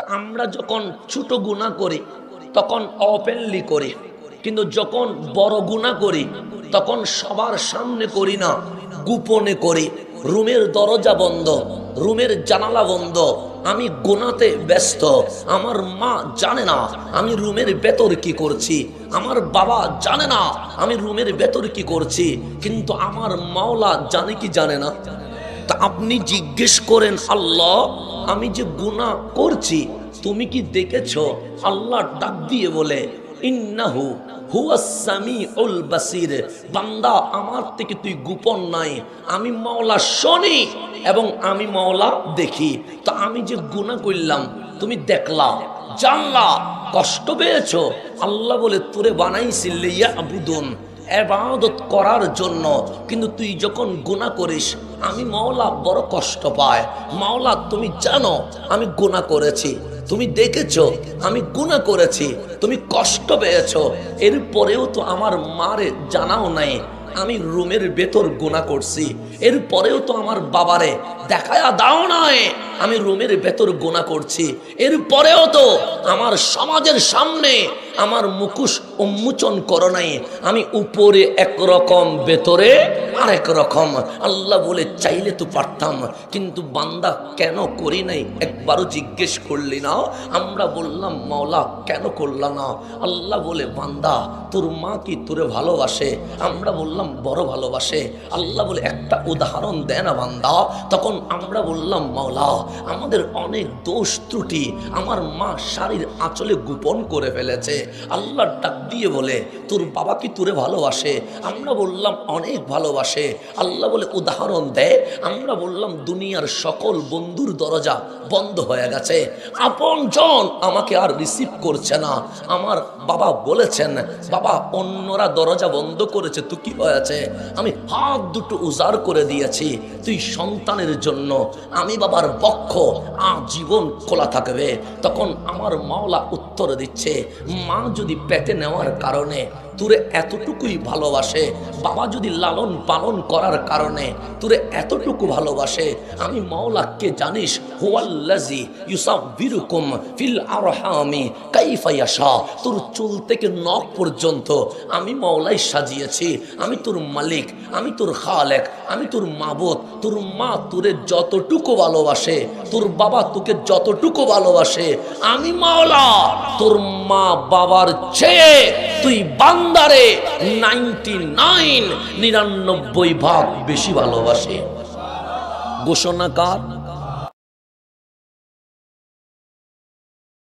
তা আমরা যখন ছোট গুণা করি, তখন অপেনলি করি। কিন্তু যখন বড় গুণা করি, তখন সবার সামনে করি না, গোপনে করি। রুমের দরজা বন্ধ, রুমের জানালা বন্ধ, আমি গোনাতে ব্যস্ত। আমার মা জানে না, আমি রুমের ভেতর কি করছি। আমার বাবা জানে না, আমি রুমের ভেতর কি করছি। কিন্তু আমার মাওলা জানে কি জানে না? তা আপনি জিজ্ঞেস করেন, আল্লাহ, আমি যে গুনাহ করছি, তুমি কি দেখেছ? আল্লাহ ডাক দিয়ে বলে, ইন্নাহু বাসির। বান্দা, আমার থেকে তুই গোপন নাই। আমি মাওলা শুনি এবং আমি মাওলা দেখি। তো আমি যে গুনাহ করলাম, তুমি দেখলা, জানলা, কষ্ট পেয়েছ? আল্লাহ বলে, তোরে বানাইছিল আবুদুন এবাদত করার জন্য। কিন্তু তুই যখন গুণা করিস, আমি মাওলা বড় কষ্ট পায়। মাওলা, তুমি জানো, আমি গুণা করেছি। তুমি দেখেছ, আমি গুণা করেছি। তুমি কষ্ট পেয়েছ। এরপরেও তো আমার মারে জানাও নাই, আমি রুমের ভেতর গুণা করছি। এরপরেও তো আমার বাবারে দেখায়া দাও নাই। আমি রুমের ভেতর গোনা করছি। এরপরেও তো আমার সমাজের সামনে আমার মুখোশ উন্মোচন করো নাই। আমি উপরে একরকম, ভেতরে আরেক রকম। আল্লাহ বলে, চাইলে তো পারতাম, কিন্তু বান্দা কেন করি নাই? একবারও জিজ্ঞেস করলি না? আমরা বললাম, মাওলা, কেন করলা না? আল্লাহ বলে, বান্দা, তোর মা কি তোরে ভালোবাসে? আমরা বললাম, বড় ভালোবাসে। আল্লাহ বলে, একটা উদাহরণ দেয় না বান্দা। তখন আমরা বললাম, মাওলা আমাদের অনেক দোষ ত্রুটি আমার মা শাড়ির আঁচলে গোপন করে ফেলেছে। আল্লাহ ডাক দিয়ে বলে, তোর বাবা কি তোরে ভালোবাসে? আমরা বললাম, অনেক ভালোবাসে। আল্লাহ বলে, উদাহরণ দেয় আমরা বললাম, দুনিয়ার সকল বন্ধুর দরজা বন্ধ হয়ে গেছে। আপন জন আমাকে আর রিসিভ করছে না। আমার বাবা বলেছেন, বাবা, অন্যরা দরজা বন্ধ করেছে, তো কি হয়েছে? আমি হাত দুটো উজাড় করে দিয়েছি, তুই সন্তানের জন্য, আমি বাবার বক্ষ আজীবন খোলা থাকবে। তখন আমার মাওলা উত্তর দিচ্ছে মা যদি পেটে নেওয়ার কারণে তোরে এতটুকুই ভালোবাসে। বাবা যদি লালন পালন করার কারণে তোরে এতটুকু ভালোবাসে, আমি মাওলাকে জানিস হুয়াল্লাজি ইউসাব্বিরুকুম ফিল আরহামি কাইফা ইয়াশা। তোর চুল থেকে নখ পর্যন্ত আমি মাওলাই সাজিয়েছি। আমি তোর মালিক, আমি তোর খালেক, আমি তোর মাবুদ। তোর মা তোরে যতটুকু ভালোবাসে, তোর বাবা তোকে যতটুকু ভালোবাসে, আমি মাওলা তোর মা বাবার চেয়ে তুই বান্দারে নাইনটি নাইন নিরানব্বই ভাগ বেশি ভালোবাসে। ঘোষণাকার